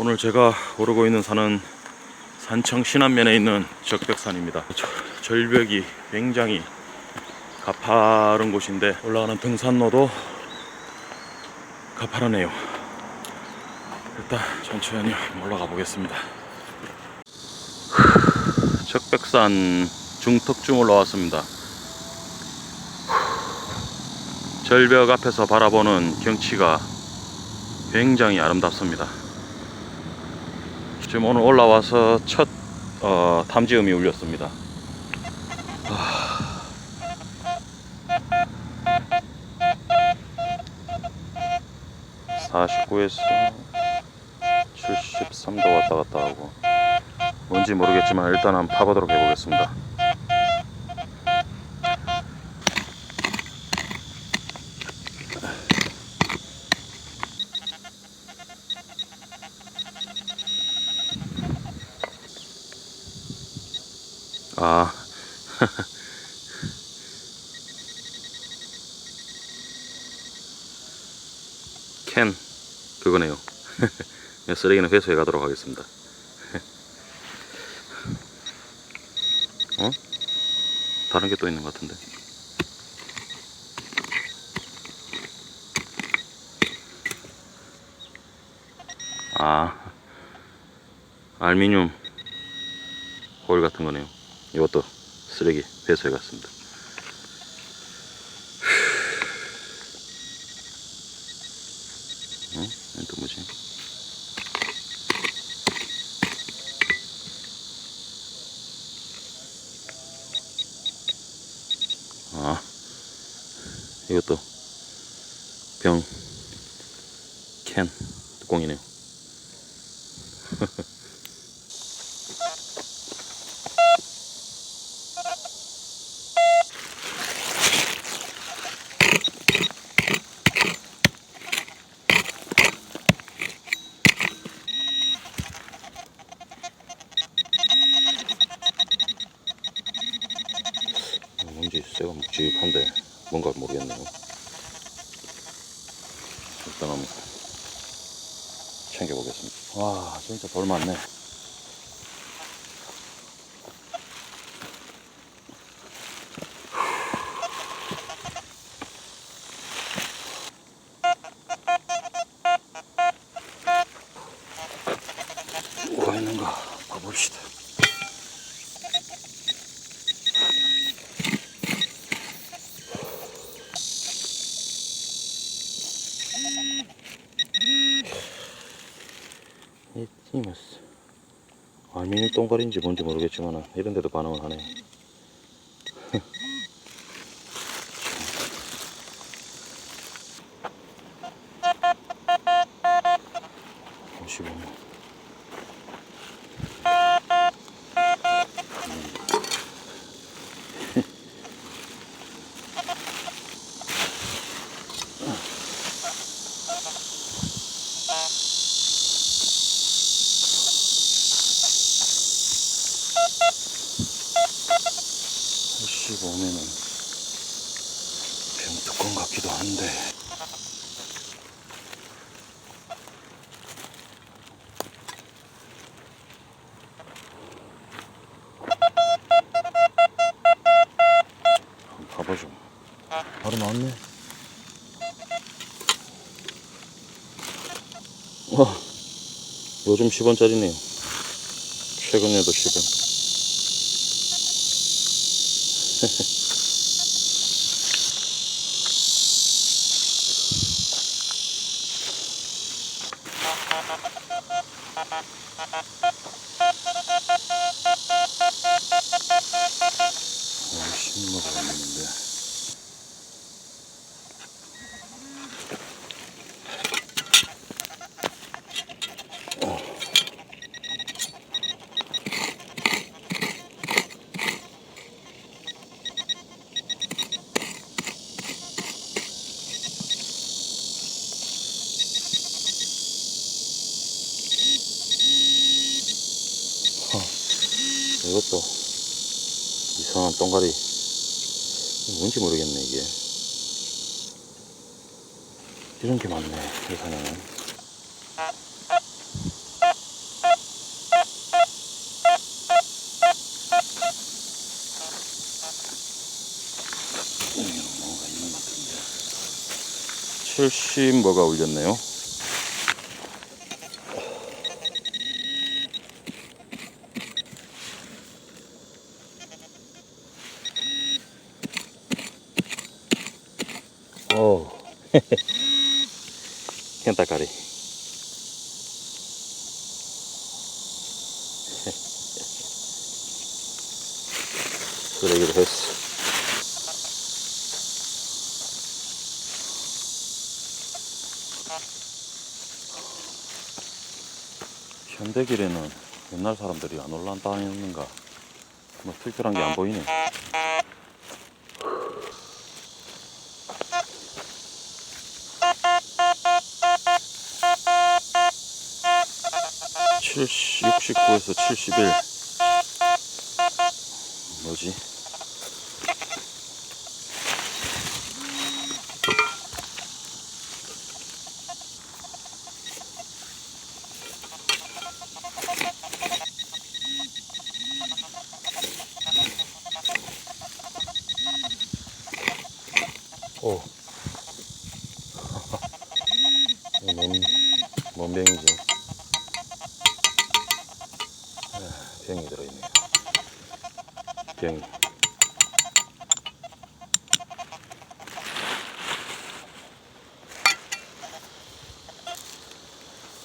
오늘 제가 오르고 있는 산은 산청 신안면에 있는 적백산입니다. 저- 절벽이 굉장히 가파른 곳인데 올라가는 등산로도 가파르네요. 일단 천천히 올라가 보겠습니다. 적백산 중턱쯤 올라왔습니다. 절벽 앞에서 바라보는 경치가 굉장히 아름답습니다. 지금 오늘 올라와서 첫 어, 탐지음이 울렸습니다. 아. 49에서 73도 왔다 갔다 하고 뭔지 모르겠지만 일단 한번 파보도록 해보겠습니다. 아. 캔 그거네요. 쓰레기는 회수해 가도록 하겠습니다. 어? 다른 게 또 있는 것 같은데. 아, 알미늄 호일 같은 거네요. 이것도 쓰레기 회수해 갔습니다. 어? 이건 또 뭐지? 아, 이것도 병, 캔, 뚜껑이네요. 어, 뭔지 새가 묵직한데 뭔가 모르겠네요. 일단 한번 챙겨보겠습니다. 와 진짜 돌 많네. 뭐가 있는가 봐봅시다. 이티머스 알미늄 똥갈인지 뭔지 모르겠지만 이런 데도 반응을 하네 오십오만 오십오면은 병뚜껑 같기도 한데 한번 가보죠 바로 나왔네 와 요즘 10원짜리네요. 최근에도 10원. 신모가 있는데 이것도 이상한 똥가리 뭔지 모르겠네 이게. 이런 게 많네 세상에는 뭐가 70 뭐가 울렸네요. 켄타카리. 쓰레기를 했어. 현대길에는 옛날 사람들이 안 올라다니는가? 뭐 특별한 게 안 보이네. 칠십 69에서 71 뭐지? 오. 이거 뭔, 뭔 병이지? 아, 병이 들어있네요. 병이.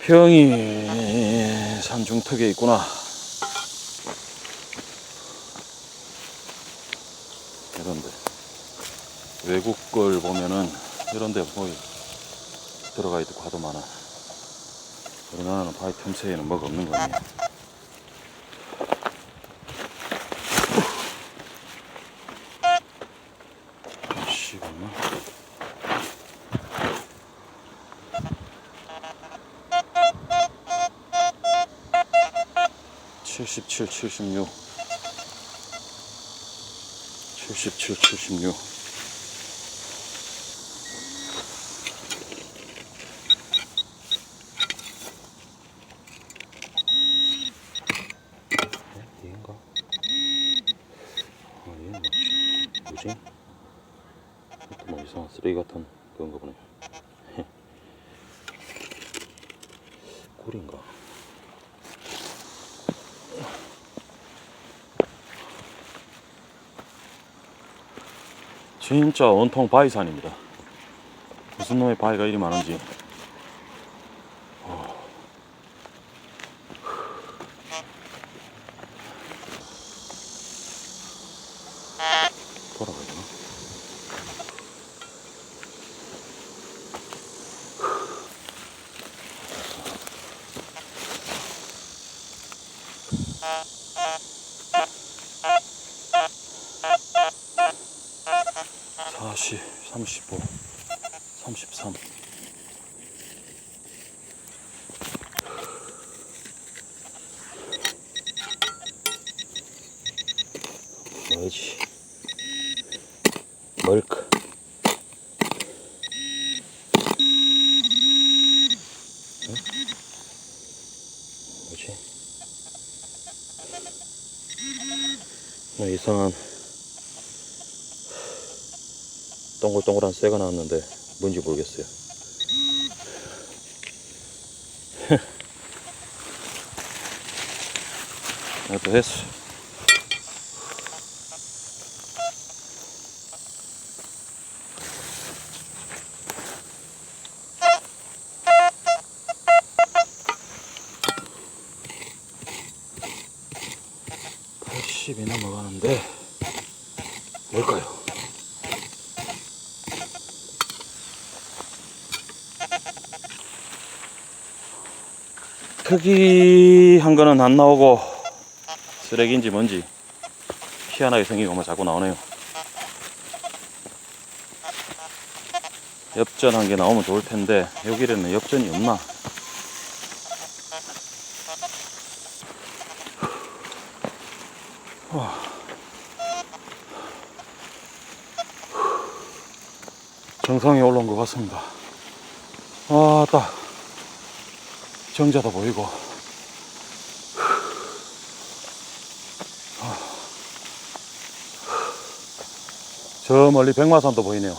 병이 산중턱에 있구나. 이런데 외국 걸 보면은 이런데 뭐 들어가 있고 하도 많아. 우리나라는 바위 틈새에는 뭐가 없는 거 아니야. 77, 76 77, 76 진짜 온통 바위산입니다. 무슨 놈의 바위가 이리 많은지. 돌아가야 되나? 35, 33. 뭐지? 멀크. 응? 뭐지? 뭐 이상한. 동글동글한 쇠가 나왔는데 뭔지 모르겠어요. 이것도 했어. 팔십이 넘어가는데 뭘까요? 특이한 거는 안 나오고 쓰레기인지 뭔지 희한하게 생긴 것만 자꾸 나오네요. 엽전한 게 나오면 좋을 텐데 여기에는 엽전이 없나? 정상에 올라온 것 같습니다. 아, 딱 정자도 보이고. 저 멀리 백마산도 보이네요.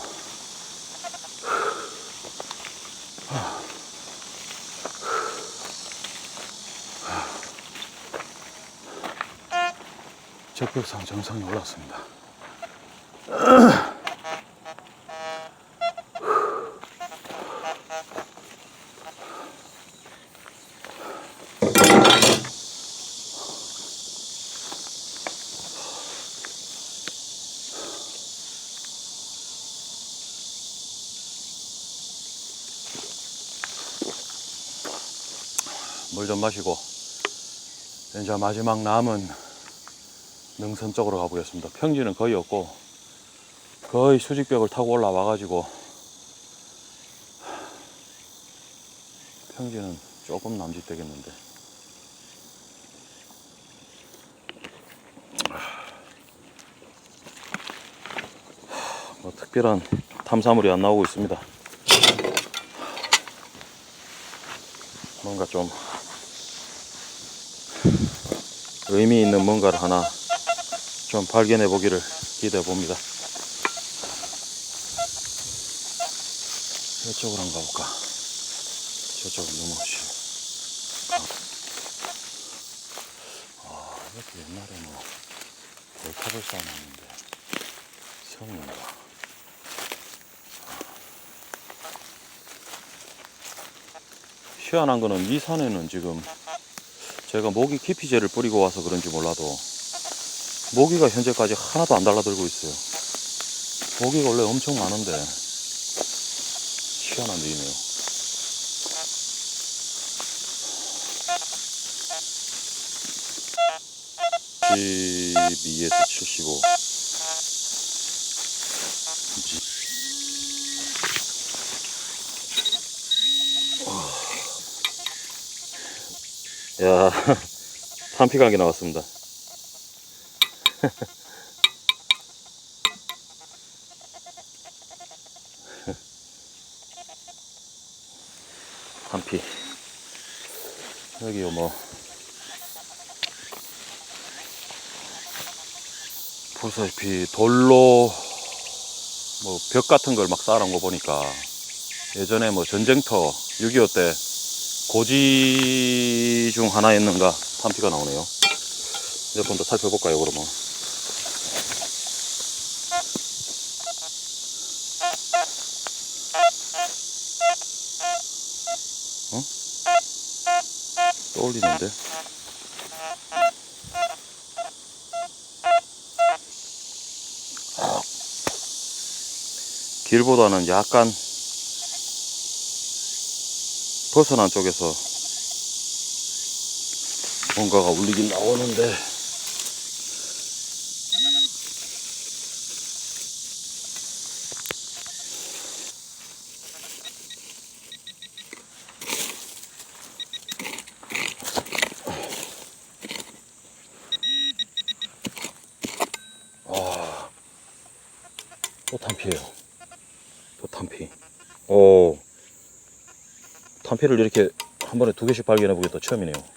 적벽상 정상에 올랐습니다. 물 좀 마시고 이제 마지막 남은 능선 쪽으로 가보겠습니다. 평지는 거의 없고 거의 수직벽을 타고 올라와 가지고 평지는 조금 남짓되겠는데 뭐 특별한 탐사물이 안 나오고 있습니다. 뭔가 좀 의미 있는 뭔가를 하나 좀 발견해 보기를 기대해 봅니다. 이쪽으로 한번 가볼까? 저쪽은 너무 쉬워. 아, 이것도 옛날에 뭐 골탑을 쌓아놨는데 성인가? 희한한 거는 이 산에는 지금 제가 모기 기피제를 뿌리고 와서 그런지 몰라도 모기가 현재까지 하나도 안 달라들고 있어요. 모기가 원래 엄청 많은데 희한한 일이네요. (12에서 75) 야, 탄피강이 나왔습니다. 탄피. 여기요, 뭐. 보시다시피 돌로 뭐 벽 같은 걸 막 쌓아놓은 거 보니까 예전에 뭐 전쟁터 6.25때 고지 중 하나였는가 탄피가 나오네요. 몇번더 살펴볼까요, 그러면? 어? 떠올리는데? 길보다는 약간 벗어난 쪽에서 뭔가가 울리긴 나오는데 아, 또 탄피예요. 또 탄피. 오. 탄피를 이렇게 한 번에 두 개씩 발견해 또 처음이네요.